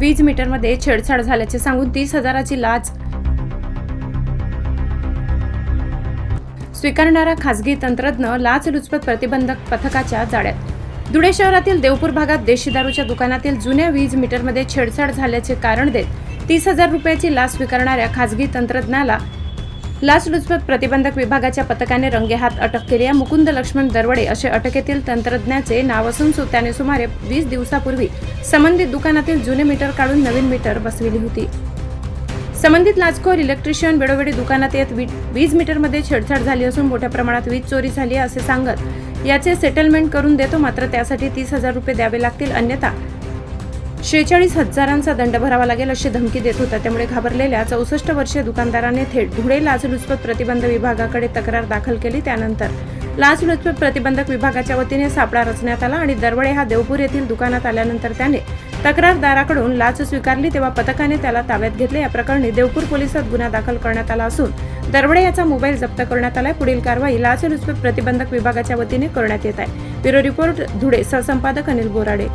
वीज मीटरमध्ये छेडछाड झाल्याचे सांगून तीस हजाराची लाच स्वीकारणारा खासगी तंत्रज्ञ लाचलुचपत प्रतिबंधक पथकाच्या जाळ्यात. धुळे शहरातील देवपूर भागात देशी दारूच्या दुकानातील जुन्या वीज मीटरमध्ये छेडछाड झाल्याचे कारण देत तीस हजार रुपयाची लाच स्वीकारणाऱ्या खासगी तंत्रज्ञाला लाचलुचपत प्रतिबंधक विभागाच्या पथकाने रंगेहात अटक केलेल्या मुकुंद लक्ष्मण दरवडे असे अटकेतील तंत्रज्ञाचे नाव असून त्याने सुमारे वीस दिवसापूर्वी संबंधित दुकानातील जुने मीटर काढून नवीन मीटर बसविली होती. संबंधित लाचखोर इलेक्ट्रिशियन वेळोवेळी दुकानात येत वी- वीज मीटरमध्ये छेडछाड झाली असून मोठ्या प्रमाणात वीज चोरी झाली असे सांगत याचे सेटलमेंट करून देतो मात्र त्यासाठी तीस हजार रुपये द्यावे लागतील अन्यथा शेहेचाळीस हजारांचा दंड भरावा लागेल अशी धमकी देत होता. त्यामुळे घाबरलेल्या चौसष्ट वर्षीय दुकानदाराने थेट धुळे लाचलुचपत प्रतिबंध विभागाकडे तक्रार दाखल केली. त्यानंतर लाचलुचपत प्रतिबंधक विभागाच्या वतीने सापळा रचण्यात आला आणि दरवडे हा देवपूर येथील दुकानात आल्यानंतर त्याने तक्रारदाराकडून लाच स्वीकारली तेव्हा पथकाने त्याला ताब्यात घेतले. या प्रकरणी देवपूर पोलिसात गुन्हा दाखल करण्यात आला असून दरवडे याचा मोबाईल जप्त करण्यात आलाय. पुढील कारवाई लाचलुचपत प्रतिबंधक विभागाच्या वतीने करण्यात येत आहे. Bureau report Dhule. सहसंपादक Anil Borade.